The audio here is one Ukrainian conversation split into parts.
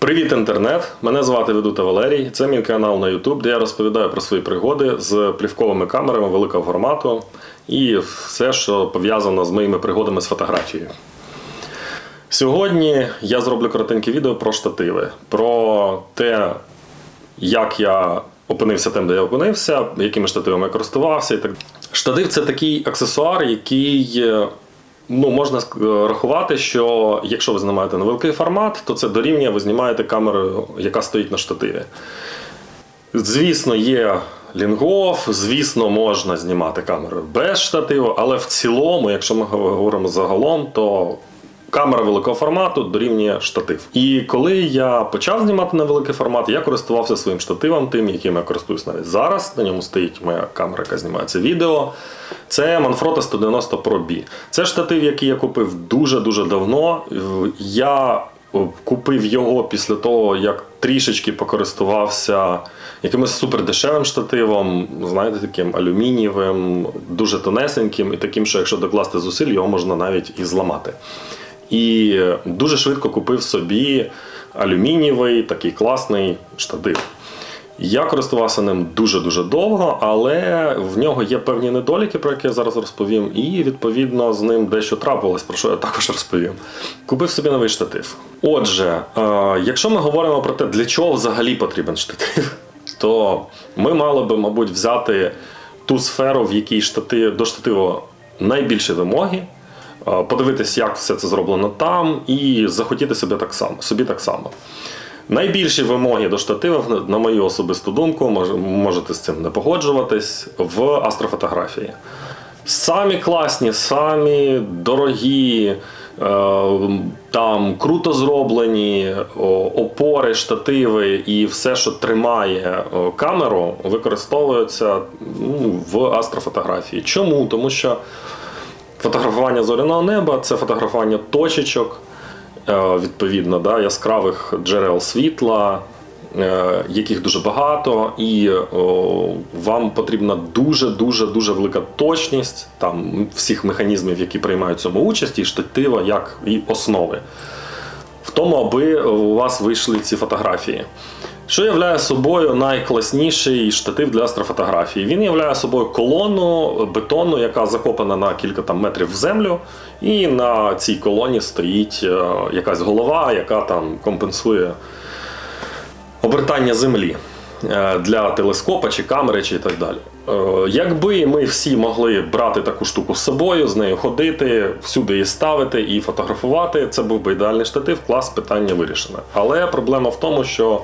Привіт, інтернет! Мене звати Ведута Валерій. Це мій канал на YouTube, де я розповідаю про свої пригоди з плівковими камерами великого формату і все, що пов'язано з моїми пригодами з фотографією. Сьогодні я зроблю коротеньке відео про штативи, про те, як я опинився там, де я опинився, якими штативами я користувався. І так. Штатив це такий аксесуар, який е, ну, можна ск- рахувати, що якщо ви знімаєте невеликий формат, то це дорівнює, ви знімаєте камеру, яка стоїть на штативі. Звісно, є лінгов, звісно, можна знімати камеру без штативу, але в цілому, якщо ми говоримо загалом, то камера великого формату дорівнює штатив. І коли я почав знімати на великий формат, я користувався своїм штативом, тим, яким я користуюсь навіть зараз. На ньому стоїть моя камера, яка знімає це відео. Це Manfrotto 190 Pro B. Це штатив, який я купив дуже-дуже давно. Я купив його після того, як трішечки покористувався якимось супердешевим штативом, знаєте, таким алюмінієвим, дуже тонесеньким і таким, що якщо докласти зусиль, його можна навіть і зламати. І дуже швидко купив собі алюмінієвий такий класний штатив. Я користувався ним дуже-дуже довго, але в нього є певні недоліки, про які я зараз розповім, і відповідно з ним дещо трапилось, про що я також розповім. Купив собі новий штатив. Отже, е, якщо ми говоримо про те, для чого взагалі потрібен штатив, то ми мали би, мабуть, взяти ту сферу, в якій штатив, до штативу найбільші вимоги, подивитись, як все це зроблено там, і захотіти собі так само. Собі так само. Найбільші вимоги до штативів, на мою особисту думку, можете з цим не погоджуватись, в астрофотографії. Самі класні, самі дорогі, е, там круто зроблені опори, штативи і все, що тримає камеру, використовуються ну, в астрофотографії. Чому? Тому що Фотографування зоряного неба це фотографування точечок, е, відповідно, да, яскравих джерел світла, е, яких дуже багато, і вам потрібна дуже-дуже дуже велика точність там, всіх механізмів, які приймають цьому участь, і штатива як і основи. В тому, аби у вас вийшли ці фотографії. Що являє собою найкласніший штатив для астрофотографії? Він являє собою колону бетону, яка закопана на кілька там метрів в землю, і на цій колоні стоїть е, якась голова, яка там компенсує обертання землі е, для телескопа чи камери, чи так далі. Е, Якби ми всі могли брати таку штуку з собою, з нею ходити, всюди її ставити і фотографувати, це був би ідеальний штатив, клас питання вирішене. Але проблема в тому, що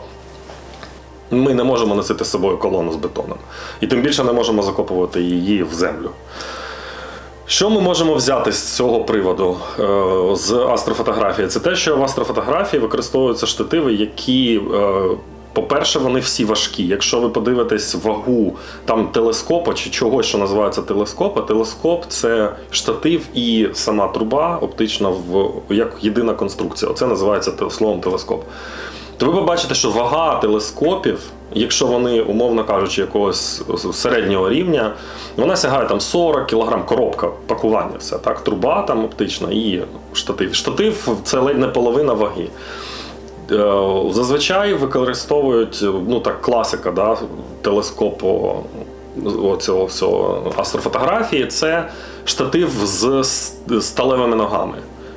ми не можемо носити з собою колону з бетоном. І тим більше не можемо закопувати її в землю. Що ми можемо взяти з цього приводу е, з астрофотографії? Це те, що в астрофотографії використовуються штативи, які, е, по-перше, вони всі важкі. Якщо ви подивитесь вагу там телескопа чи чогось, що називається телескопа, телескоп це штатив і сама труба оптична в як єдина конструкція. Оце називається словом телескоп. То ви побачите, що вага телескопів, якщо вони, умовно кажучи, якогось середнього рівня, вона сягає там 40 кг коробка пакування, все так, труба там оптична і штатив. Штатив це ледь не половина ваги. Е, Зазвичай використовують ну так, класика да, телескопу оцього всього астрофотографії. Це штатив з сталевими ногами.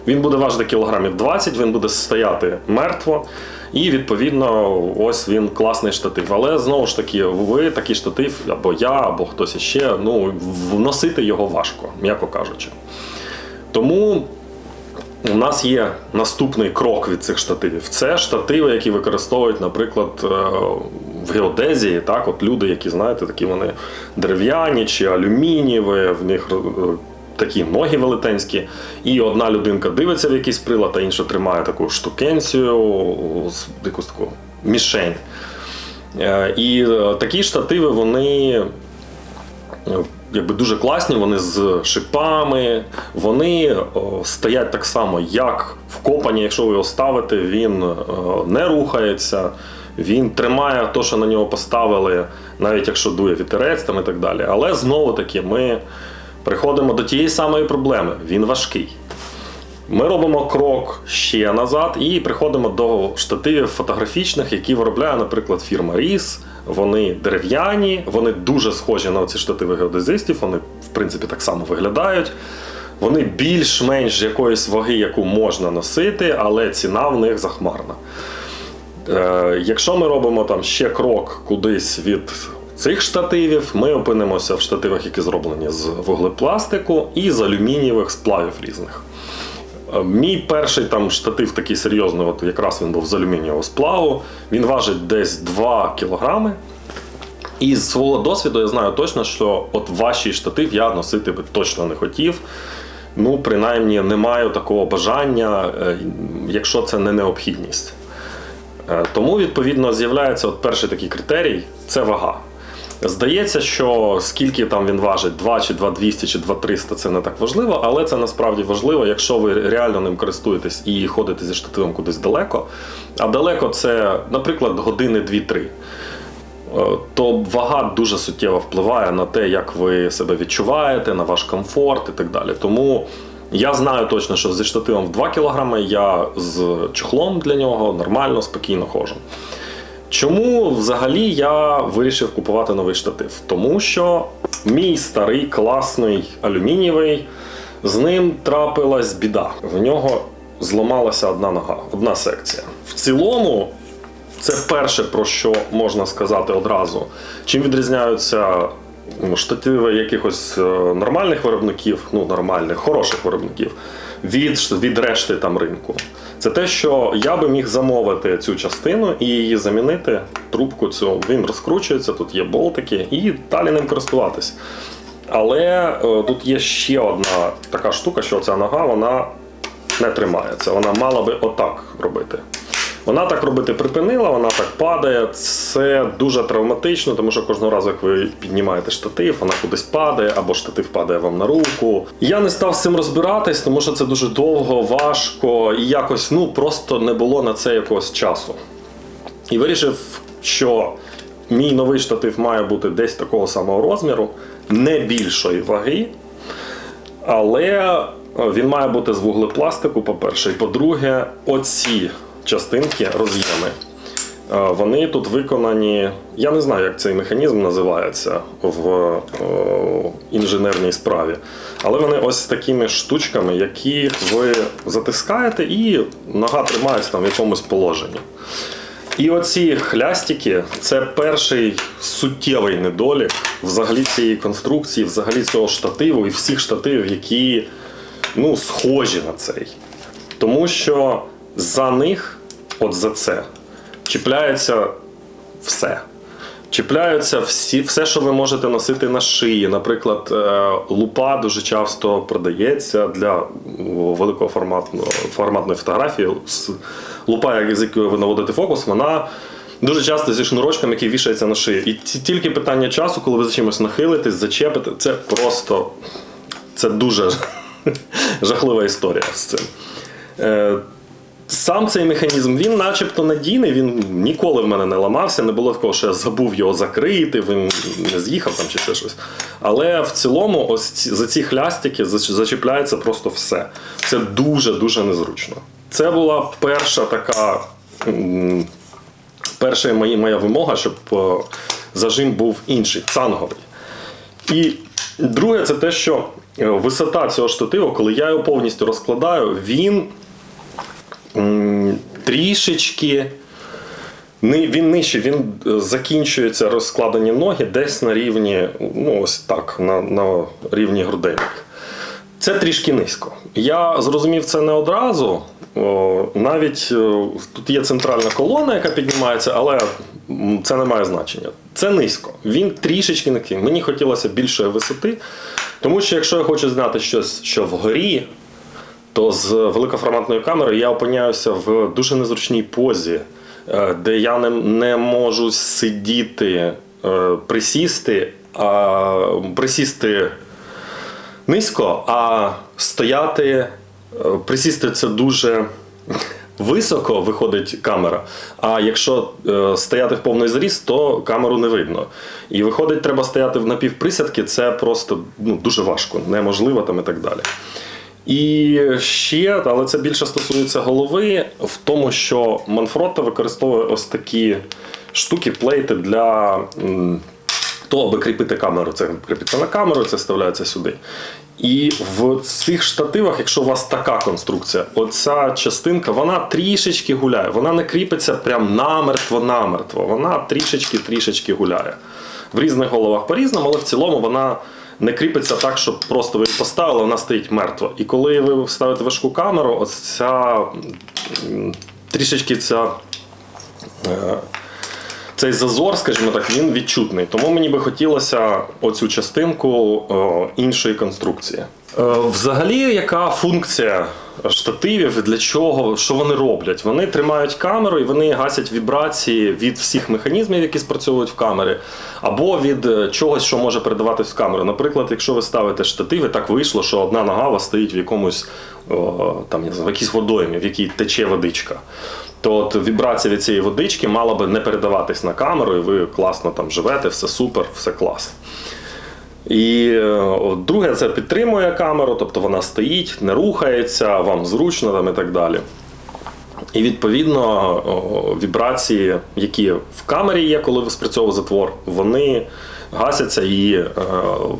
Він буде важити кілограмів 20, він буде стояти мертво. І відповідно, ось він класний штатив. Але знову ж таки, ви такий штатив, або я, або хтось іще, ну вносити його важко, м'яко кажучи. Тому у нас є наступний крок від цих штативів. Це штативи, які використовують, наприклад, е, в геодезії. Так, от люди, які знаєте, такі вони дерев'яні чи алюмінієві, в них е, такі ноги велетенські. І одна людинка дивиться в якийсь прилад, а інша тримає таку штукенцію, якусь таку мішень. Е, І е, такі штативи, вони е, якби дуже класні, вони з шипами, вони стоять так само, як вкопані, якщо ви його ставите, він не рухається, він тримає те, що на нього поставили, навіть якщо дує вітерець там і так далі. Але знову таки ми приходимо до тієї самої проблеми: він важкий. Ми робимо крок ще назад і приходимо до штативів фотографічних, які виробляє, наприклад, фірма Ріс. Вони дерев'яні, вони дуже схожі на ці штативи геодезистів, вони, в принципі, так само виглядають. Вони більш-менш якоїсь ваги, яку можна носити, але ціна в них захмарна. Е, якщо ми робимо там ще крок кудись від цих штативів, ми опинимося в штативах, які зроблені з вуглепластику і з алюмінієвих сплавів різних. Е, Мій перший там штатив такий серйозний, от якраз він був з алюмінієвого сплаву. Він важить десь 2 кілограми. І з свого досвіду я знаю точно, що от вашій штатив я носити би точно не хотів. Ну, принаймні, не маю такого бажання, е, якщо це не необхідність. Е, Тому, відповідно, з'являється от перший такий критерій це вага. Здається, що скільки там він важить, 2 чи 2200 чи 2300 це не так важливо, але це насправді важливо, якщо ви реально ним користуєтесь і ходите зі штативом кудись далеко. А далеко це, наприклад, години 2-3. Е, То вага дуже суттєво впливає на те, як ви себе відчуваєте, на ваш комфорт і так далі. Тому я знаю точно, що зі штативом в 2 кг я з чохлом для нього нормально, спокійно ходжу. Чому взагалі я вирішив купувати новий штатив? Тому що мій старий класний алюмінієвий, з ним трапилась біда. В нього зламалася одна нога, одна секція. В цілому, це перше, про що можна сказати одразу. Чим відрізняються штативи якихось е, нормальних виробників, ну нормальних, хороших виробників, від, від решти там ринку. Це те, що я би міг замовити цю частину і її замінити. Трубку цю він розкручується, тут є болтики, і далі ним користуватись. Але е, тут є ще одна така штука, що ця нога вона не тримається. Вона мала би отак робити. Вона так робити припинила, вона так падає. Це дуже травматично, тому що кожного разу, як ви піднімаєте штатив, вона кудись падає, або штатив падає вам на руку. Я не став з цим розбиратись, тому що це дуже довго, важко і якось ну просто не було на це якогось часу. І вирішив, що мій новий штатив має бути десь такого самого розміру, не більшої ваги, але він має бути з вуглепластику, по-перше. І по-друге, оці частинки, роз'єми. е, Вони тут виконані. Я не знаю, як цей механізм називається в е, інженерній справі. Але вони ось такими штучками, які ви затискаєте, і нога тримається там в якомусь положенні. І оці хлястики це перший суттєвий недолік взагалі цієї конструкції, взагалі цього штативу і всіх штативів, які ну, схожі на цей. Тому що за них, от за це, чіпляється все. Чіпляються всі, все, що ви можете носити на шиї. Наприклад, е, лупа дуже часто продається для великого форматної фотографії. Лупа, з якою ви наводите фокус, вона дуже часто зі шнурочком, який вішається на шиї. І ті- тільки питання часу, коли ви за чимось нахилитесь, зачепите, це просто це дуже жахлива історія з цим. Сам цей механізм, він начебто надійний, він ніколи в мене не ламався, не було такого, що я забув його закрити, він не з'їхав там чи ще щось. Але в цілому, ось ці, за ці хлястики зачіпляється просто все. Це дуже-дуже незручно. Це була перша така. Перша моя, моя вимога, щоб е, зажим був інший, цанговий. І друге, це те, що е, висота цього штативу, коли я його повністю розкладаю, він трішечки. Він нижче, він е, закінчується розкладені ноги десь на рівні, ну ось так, на, на рівні грудейних. Це трішки низько. Я зрозумів це не одразу. Навіть е, тут є центральна колона, яка піднімається, але це не має значення. Це низько. Він трішечки низький. Мені хотілося більшої висоти, тому що якщо я хочу зняти щось, що вгорі, то з великоформатною камерою я опиняюся в дуже незручній позі, е, де я не, не можу сидіти, е, присісти, а присісти низько, а стояти, е, присісти це дуже високо виходить камера. А якщо е, стояти в повний зріст, то камеру не видно. І виходить, треба стояти в напівприсядки, це просто ну, дуже важко, неможливо там і так далі. І ще, але це більше стосується голови, в тому, що Manfrotto використовує ось такі штуки, плейти для того, аби кріпити камеру. Це кріпиться на камеру, це вставляється сюди. І в цих штативах, якщо у вас така конструкція, оця частинка, вона трішечки гуляє. Вона не кріпиться прям намертво-намертво. Вона трішечки-трішечки гуляє. В різних головах по-різному, але в цілому вона не кріпиться так, щоб просто ви її поставили, вона стоїть мертво. І коли ви ставите важку камеру, ось трішечки ця. е, цей зазор, скажімо так, він відчутний. Тому мені би хотілося оцю частинку іншої конструкції. Е, взагалі, яка функція штативів, для чого, що вони роблять? Вони тримають камеру і вони гасять вібрації від всіх механізмів, які спрацьовують в камері, або від е, чогось, що може передаватись в камеру. Наприклад, якщо ви ставите штатив, і так вийшло, що одна нога у вас стоїть в якомусь о, там, я знаю, в якійсь водоймі, в якій тече водичка то от вібрація від цієї водички мала би не передаватись на камеру, і ви класно там живете, все супер, все клас. І е, друге, це підтримує камеру, тобто вона стоїть, не рухається, вам зручно там, і так далі. І відповідно вібрації, які в камері є, коли ви спрацьовує затвор, вони гасяться і е,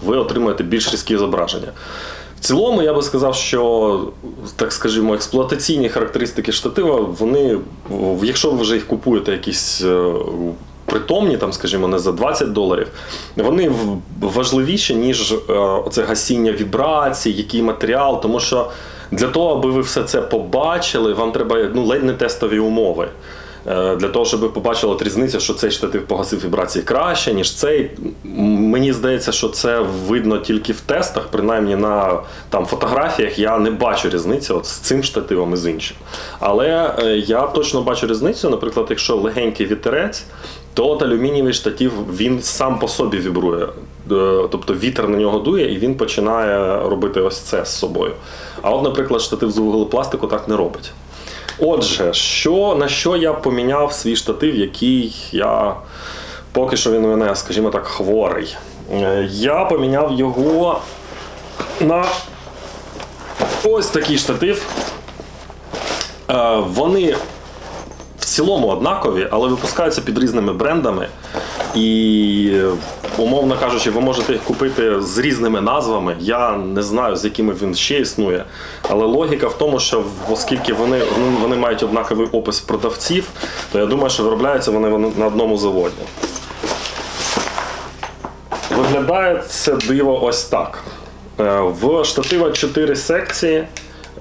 ви отримуєте більш різкі зображення. В цілому я би сказав, що так скажімо, експлуатаційні характеристики штатива, вони, якщо ви вже їх купуєте якісь е, притомні, там, скажімо, не за 20 доларів, вони важливіші, ніж е, оце гасіння вібрацій, який матеріал, тому що для того, аби ви все це побачили, вам треба ну, ледь не тестові умови. Е, Для того, щоб ви побачили різницю, що цей штатив погасив вібрації краще, ніж цей. Мені здається, що це видно тільки в тестах, принаймні на там, фотографіях я не бачу різниці от з цим штативом і з іншим. Але е, я точно бачу різницю, наприклад, якщо легенький вітерець, то от алюмінієвий штатив він сам по собі вібрує. Е, Тобто вітер на нього дує і він починає робити ось це з собою. А от, наприклад, штатив з вуглепластику так не робить. Отже, що, на що я поміняв свій штатив, який я поки що він у мене, скажімо так, хворий. Е, Я поміняв його на ось такий штатив. Е, Вони цілому однакові, але випускаються під різними брендами. І, умовно кажучи, ви можете їх купити з різними назвами. Я не знаю, з якими він ще існує. Але логіка в тому, що оскільки вони, ну, вони мають однаковий опис продавців, то я думаю, що виробляються вони вони на одному заводі. Виглядає це диво ось так. Е, В штатива 4 секції.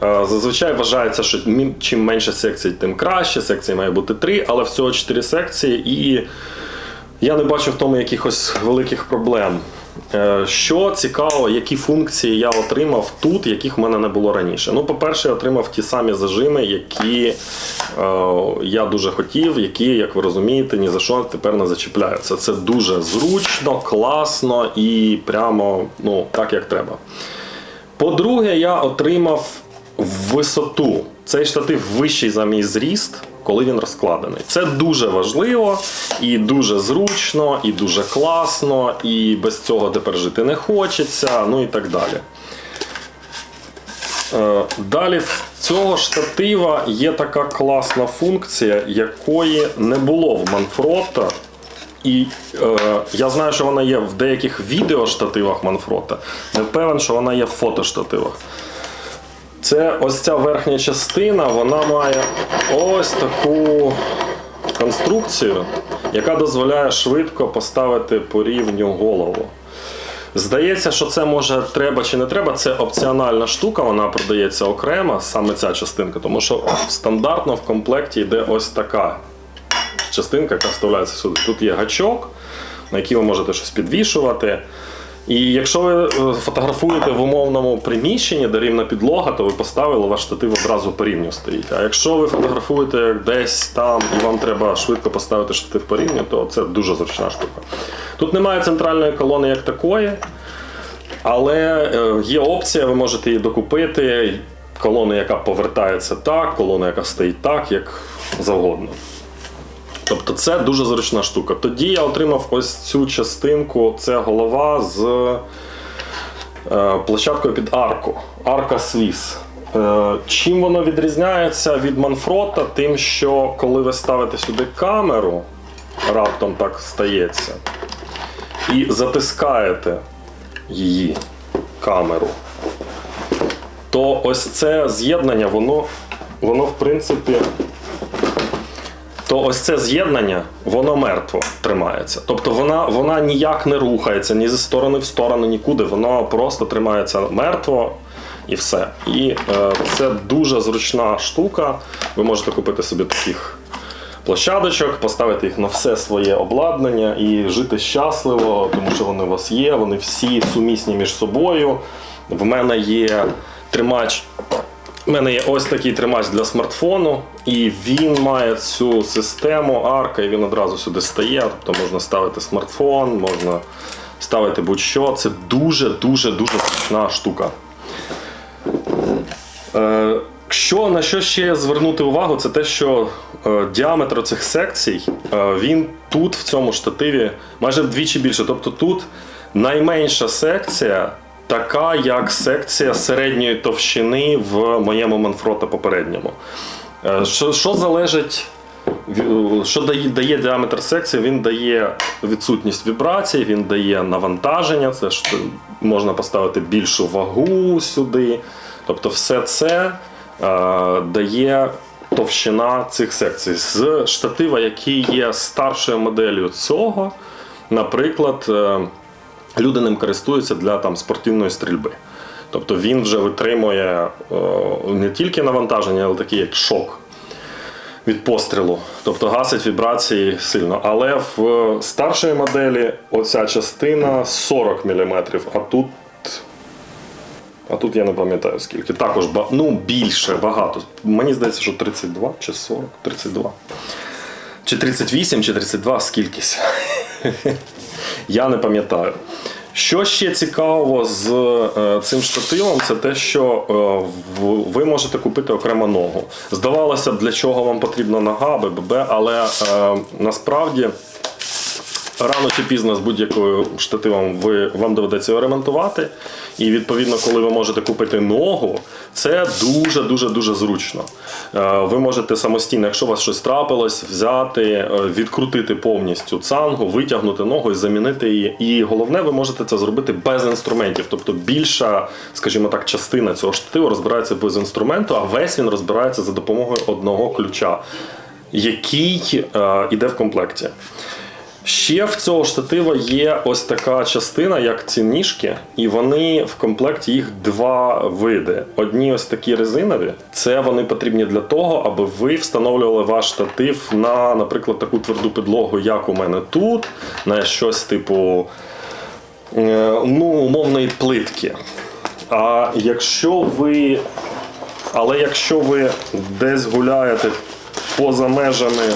Е, Зазвичай вважається, що чим менше секцій, тим краще. Секцій має бути 3, але всього 4 секції, і я не бачу в тому якихось великих проблем. Е, Що цікаво, які функції я отримав тут, яких в мене не було раніше. Ну, по-перше, я отримав ті самі зажими, які е, я дуже хотів, які, як ви розумієте, ні за що тепер не зачіпляються. Це дуже зручно, класно і прямо ну, так, як треба. По-друге, я отримав висоту. Цей штатив вищий за мій зріст, коли він розкладений. Це дуже важливо і дуже зручно, і дуже класно, і без цього тепер жити не хочеться, ну і так далі. Е, Далі в цього штатива є така класна функція, якої не було в Manfrotto. І е, я знаю, що вона є в деяких відеоштативах Manfrotto. Не певен, що вона є в фотоштативах. Це ось ця верхня частина, вона має ось таку конструкцію, яка дозволяє швидко поставити по рівню голову. Здається, що це може треба чи не треба. Це опціональна штука, вона продається окремо, саме ця частинка, тому що стандартно в комплекті йде ось така частинка, яка вставляється сюди. Тут є гачок, на який ви можете щось підвішувати. І якщо ви е, фотографуєте в умовному приміщенні, де рівна підлога, то ви поставили ваш штатив одразу по рівню стоїть. А якщо ви фотографуєте десь там і вам треба швидко поставити штатив по рівню, то це дуже зручна штука. Тут немає центральної колони як такої, але е, є опція, ви можете її докупити. Колону, яка повертається так, колона, яка стоїть так, як завгодно. Тобто це дуже зручна штука. Тоді я отримав ось цю частинку, це голова з е, площадкою під арку. Арка Свіс. Е, Чим воно відрізняється від Манфрота? Тим, що коли ви ставите сюди камеру, раптом так стається, і затискаєте її камеру, то ось це з'єднання, воно, воно в принципі. То ось це з'єднання, воно мертво тримається. Тобто вона, вона ніяк не рухається ні зі сторони в сторону, нікуди. Воно просто тримається мертво і все. І е, це дуже зручна штука. Ви можете купити собі таких площадочок, поставити їх на все своє обладнання і жити щасливо, тому що вони у вас є, вони всі сумісні між собою. В мене є тримач. У мене є ось такий тримач для смартфону, і він має цю систему арка, і він одразу сюди стає. Тобто можна ставити смартфон, можна ставити будь-що. Це дуже-дуже дуже зручна штука. Е, що, на що ще звернути увагу, це те, що е, діаметр цих секцій е, він тут, в цьому штативі, майже вдвічі більше. Тобто тут найменша секція така, як секція середньої товщини в моєму Манфрота попередньому. Е, що, що залежить Що дає, дає діаметр секції? Він дає відсутність вібрацій, він дає навантаження, це ж можна поставити більшу вагу сюди. Тобто, все це е, дає товщина цих секцій. З штатива, який є старшою моделлю цього, наприклад, е, люди ним користуються для там, спортивної стрільби. Тобто він вже витримує е, не тільки навантаження, але такі як шок від пострілу, тобто гасить вібрації сильно. Але в старшій моделі оця частина 40 мм, а тут. А тут я не пам'ятаю скільки. Також ну, більше, багато. Мені здається, що 32 чи 40, 32. Чи 38, чи 32, скількись. Я не пам'ятаю. Що ще цікаво з е, цим штативом, це те, що е, ви можете купити окремо ногу. Здавалося б, для чого вам потрібна нога, ББ, але е, насправді рано чи пізно з будь-якою штативом ви, вам доведеться його ремонтувати. І відповідно, коли ви можете купити ногу, це дуже дуже дуже зручно. Е, Ви можете самостійно, якщо у вас щось трапилось, взяти, е, відкрутити повністю цангу, витягнути ногу і замінити її. І головне, ви можете це зробити без інструментів. Тобто більша, скажімо так, частина цього штативу розбирається без інструменту, а весь він розбирається за допомогою одного ключа, який е, іде в комплекті. Ще в цього штатива є ось така частина, як ці ніжки, і вони в комплекті їх два види. Одні ось такі резинові. Це вони потрібні для того, аби ви встановлювали ваш штатив на, наприклад, таку тверду підлогу, як у мене тут, на щось типу е, ну, умовної плитки. А якщо ви. Але якщо ви десь гуляєте поза межами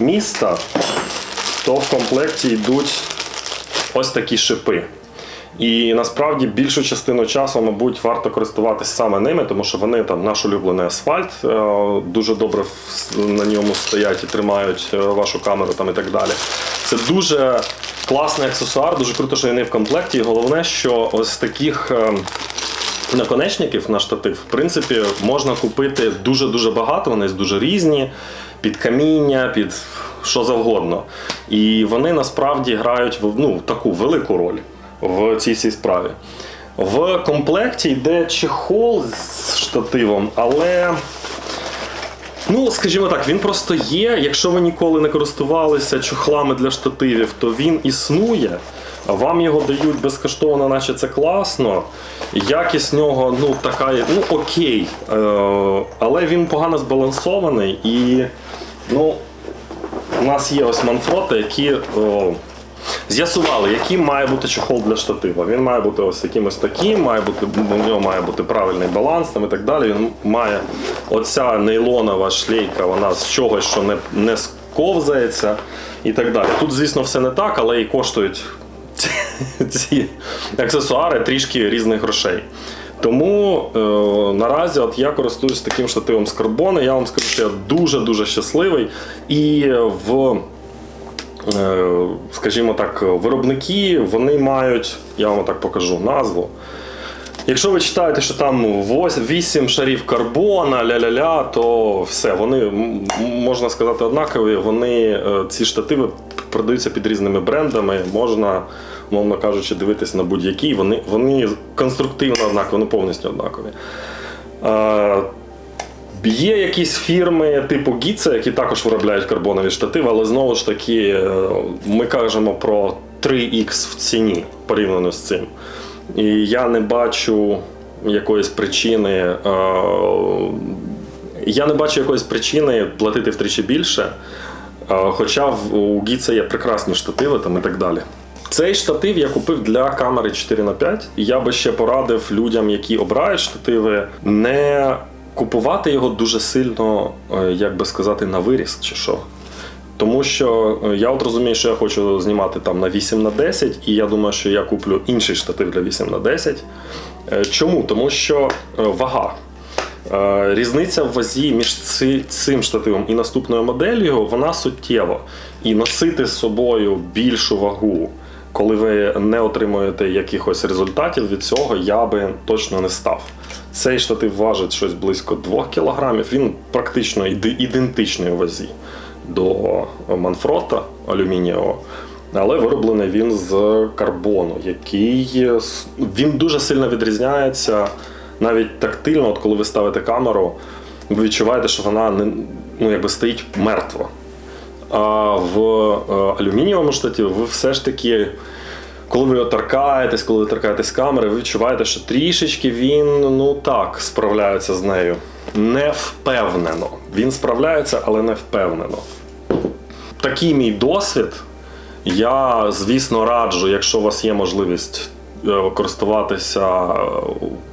міста, то в комплекті йдуть ось такі шипи. І насправді більшу частину часу, мабуть, варто користуватись саме ними, тому що вони там наш улюблений асфальт, е, дуже добре на ньому стоять і тримають е, вашу камеру там і так далі. Це дуже класний аксесуар, дуже круто, що він є в комплекті. І головне, що ось таких. е, Наконечників на штатив, в принципі, можна купити дуже-дуже багато, вони дуже різні, під каміння, під що завгодно. І вони насправді грають ну, таку велику роль в цій всій справі. В комплекті йде чехол з штативом, але Ну, скажімо так, він просто є. Якщо ви ніколи не користувалися чохлами для штативів, то він існує. Вам його дають безкоштовно, наче це класно. Якість нього, ну, така, ну окей. Е, але він погано збалансований і ну, у нас є ось манфроти, які о, з'ясували, яким має бути чохол для штатива. Він має бути ось якимось таким, має бути, у нього має бути правильний баланс там і так далі. Він має оця нейлонова шлейка, вона з чогось, що не, не сковзається і так далі. Тут, звісно, все не так, але і коштують ці, ці аксесуари трішки різних грошей. Тому е, наразі от я користуюсь таким штативом з карбону. Я вам скажу, що я дуже-дуже щасливий. І в е, скажімо так, виробники вони мають, я вам так покажу назву. Якщо ви читаєте, що там 8 шарів карбона, ля-ля-ля, то все, вони можна сказати однакові. Вони е, ці штативи продаються під різними брендами. Можна, мовно кажучи, дивитися на будь-які. Вони, вони конструктивно однакові, вони повністю однакові. Е, Є якісь фірми типу Гіца, які також виробляють карбонові штативи, але знову ж таки, е, ми кажемо про 3х в ціні порівняно з цим. І я не бачу якоїсь причини. е, Я не бачу якоїсь причини платити втричі більше. е, Хоча у Гіца є прекрасні штативи там і так далі. Цей штатив я купив для камери 4 на 5 я би ще порадив людям, які обирають штативи, не купувати його дуже сильно, е, як би сказати, на виріст чи що. Тому що е, я от розумію, що я хочу знімати там на 8 на 10, і я думаю, що я куплю інший штатив для 8 на 10. Е, Чому? Тому що вага. Різниця в вазі між цим штативом і наступною моделлю вона суттєва. І носити з собою більшу вагу, коли ви не отримуєте якихось результатів від цього, я би точно не став. Цей штатив важить щось близько 2 кг, він практично ідентичний у вазі до Манфрота алюмінієвого. Але вироблений він з карбону, який він дуже сильно відрізняється навіть тактильно, от коли ви ставите камеру, ви відчуваєте, що вона не, ну, якби стоїть мертво. А в е, алюмінієвому штативі ви все ж таки, коли ви його торкаєтесь, коли ви торкаєтесь камери, ви відчуваєте, що трішечки він ну так справляється з нею. Не впевнено. Він справляється, але не впевнено. Такий мій досвід. Я, звісно, раджу, якщо у вас є можливість е, користуватися е,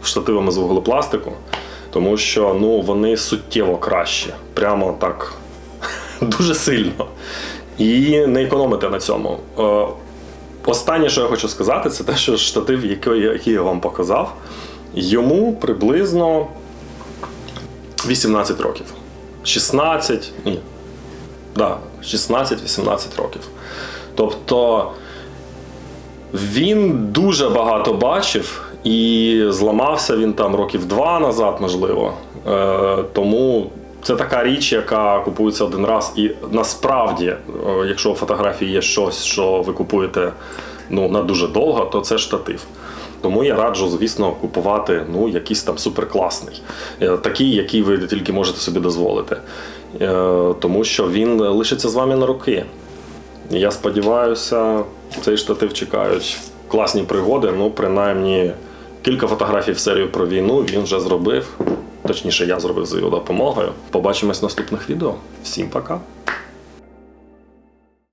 штативами з вуглепластику, тому що ну, вони суттєво кращі. Прямо так дуже сильно. І не економите на цьому. Е, Останнє, що я хочу сказати, це те, що штатив, який, я вам показав, йому приблизно 18 років. 16, ні. Да, 16-18 років. Тобто він дуже багато бачив і зламався він там років два назад, можливо. Е, тому це така річ, яка купується один раз. І насправді, е, якщо у фотографії є щось, що ви купуєте ну, на дуже довго, то це штатив. Тому я раджу, звісно, купувати ну, якийсь там суперкласний, Е, такий, який ви тільки можете собі дозволити. Е, Тому що він лишиться з вами на роки. Я сподіваюся, цей штатив чекають класні пригоди. Ну, принаймні, кілька фотографій в серію про війну він вже зробив. Точніше, я зробив з його допомогою. Побачимось в наступних відео. Всім пока!